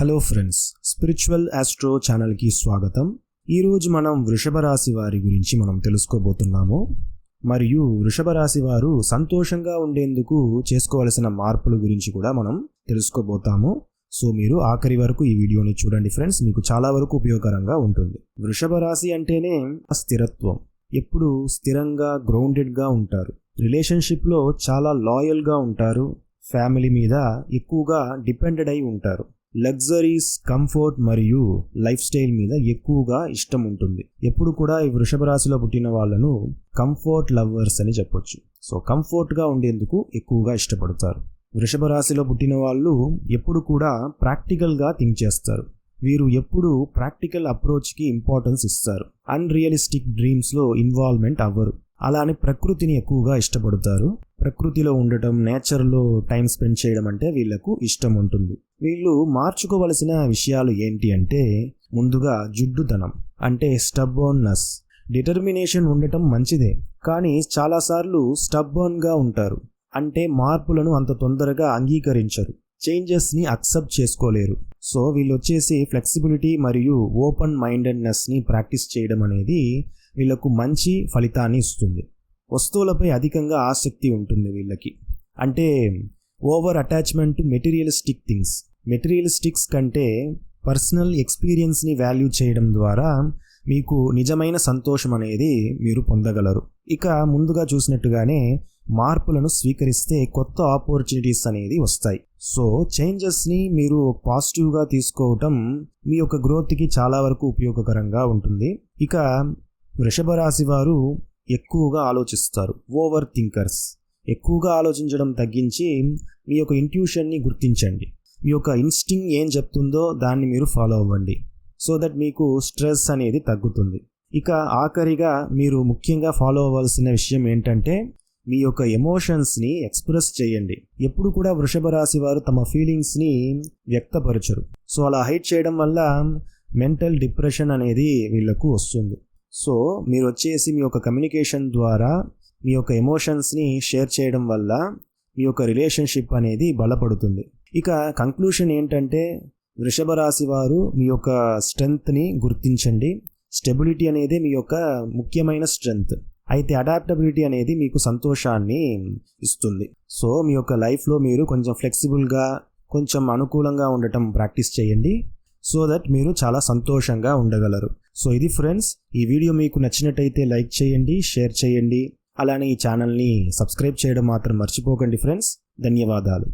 Hello friends spiritual astro ఛానల్కి స్వాగతం. ఈరోజు మనం వృషభ రాశి వారి గురించి మనం తెలుసుకోబోతున్నాము. మరియు వృషభ రాశి వారు సంతోషంగా ఉండేందుకు చేసుకోవలసిన మార్పుల గురించి కూడా మనం తెలుసుకోబోతాము. సో మీరు ఆఖరి వరకు ఈ వీడియోని చూడండి ఫ్రెండ్స్ మీకు చాలా వరకు ఉపయోగకరంగా ఉంటుంది. వృషభ రాశి అంటేనే స్థిరత్వం ఎప్పుడు స్థిరంగా గ్రౌండెడ్గా ఉంటారు. రిలేషన్షిప్లో చాలా లాయల్గా ఉంటారు. ఫ్యామిలీ మీద ఎక్కువగా డిపెండెడ్ అయి ఉంటారు. లగ్జరీస్ కంఫర్ట్ మరియు లైఫ్ స్టైల్ మీద ఎక్కువగా ఇష్టం ఉంటుంది. ఎప్పుడు కూడా ఈ వృషభ రాశిలో పుట్టిన వాళ్ళను కంఫర్ట్ లవర్స్ అని చెప్పొచ్చు. సో కంఫర్ట్గా ఉండేందుకు ఎక్కువగా ఇష్టపడతారు. వృషభ రాశిలో పుట్టిన వాళ్ళు ఎప్పుడు కూడా ప్రాక్టికల్గా థింక్ చేస్తారు. వీరు ఎప్పుడు ప్రాక్టికల్ అప్రోచ్కి ఇంపార్టెన్స్ ఇస్తారు. అన్రియలిస్టిక్ డ్రీమ్స్లో ఇన్వాల్వ్మెంట్ అవ్వరు. అలానే ప్రకృతిని ఎక్కువగా ఇష్టపడతారు. ప్రకృతిలో ఉండటం నేచర్లో టైం స్పెండ్ చేయడం అంటే వీళ్ళకు ఇష్టం ఉంటుంది. వీళ్ళు మార్చుకోవలసిన విషయాలు ఏంటి అంటే ముందుగా జుడ్డుతనం అంటే స్టబ్బోన్నెస్. డిటర్మినేషన్ ఉండటం మంచిదే కానీ చాలాసార్లు స్టబ్బోన్గా ఉంటారు. అంటే మార్పులను అంత తొందరగా అంగీకరించరు చేంజెస్ని అక్సెప్ట్ చేసుకోలేరు. సో వీళ్ళు వచ్చేసి ఫ్లెక్సిబిలిటీ మరియు ఓపెన్ మైండెడ్నెస్ని ప్రాక్టీస్ చేయడం అనేది వీళ్ళకు మంచి ఫలితాన్ని ఇస్తుంది. వస్తువులపై అధికంగా ఆసక్తి ఉంటుంది వీళ్ళకి. అంటే over attachment to materialistic things. Materialistics కంటే పర్సనల్ ఎక్స్పీరియన్స్ని వాల్యూ చేయడం ద్వారా మీకు నిజమైన సంతోషం అనేది మీరు పొందగలరు. ఇక ముందుగా చూసినట్టుగానే మార్పులను స్వీకరిస్తే కొత్త ఆపర్చునిటీస్ అనేది వస్తాయి. సో చేంజెస్ని మీరు పాజిటివ్గా తీసుకోవటం మీ యొక్క గ్రోత్కి చాలా వరకు ఉపయోగకరంగా ఉంటుంది. ఇక వృషభ రాశి వారు ఎక్కువగా ఆలోచిస్తారు ఓవర్ థింకర్స్ ఎక్కువగా ఆలోచించడం తగ్గించి మీ యొక్క ఇంట్యూషన్ని గుర్తించండి. మీ యొక్క ఇన్స్టింగ్ ఏం చెప్తుందో దాన్ని మీరు ఫాలో అవ్వండి. సో దట్ మీకు స్ట్రెస్ అనేది తగ్గుతుంది. ఇక ఆఖరిగా మీరు ముఖ్యంగా ఫాలో అవ్వాల్సిన విషయం ఏంటంటే మీ యొక్క ఎమోషన్స్ని ఎక్స్ప్రెస్ చేయండి. ఎప్పుడు కూడా వృషభ రాశి వారు తమ ఫీలింగ్స్ని వ్యక్తపరచరు. సో అలా హైట్ చేయడం వల్ల మెంటల్ డిప్రెషన్ అనేది వీళ్ళకు వస్తుంది. సో మీరు వచ్చేసి మీ యొక్క కమ్యూనికేషన్ ద్వారా మీ యొక్క ఎమోషన్స్ని షేర్ చేయడం వల్ల మీ యొక్క రిలేషన్షిప్ అనేది బలపడుతుంది. ఇక కంక్లూషన్ ఏంటంటే వృషభ రాశి వారు మీ యొక్క స్ట్రెంగ్త్ని గుర్తించండి. స్టెబిలిటీ అనేది మీ యొక్క ముఖ్యమైన స్ట్రెంగ్త్. అయితే అడాప్టబిలిటీ అనేది మీకు సంతోషాన్ని ఇస్తుంది. సో మీ యొక్క లైఫ్లో మీరు కొంచెం ఫ్లెక్సిబుల్గా కొంచెం అనుకూలంగా ఉండటం ప్రాక్టీస్ చేయండి. సో దట్ మీరు చాలా సంతోషంగా ఉండగలరు. సో ఇది ఫ్రెండ్స్ ఈ వీడియో మీకు నచ్చినట్టయితే లైక్ చేయండి షేర్ చేయండి. అలానే ఈ ఛానల్ని సబ్స్క్రైబ్ చేయడం మాత్రం మర్చిపోకండి ఫ్రెండ్స్. ధన్యవాదాలు.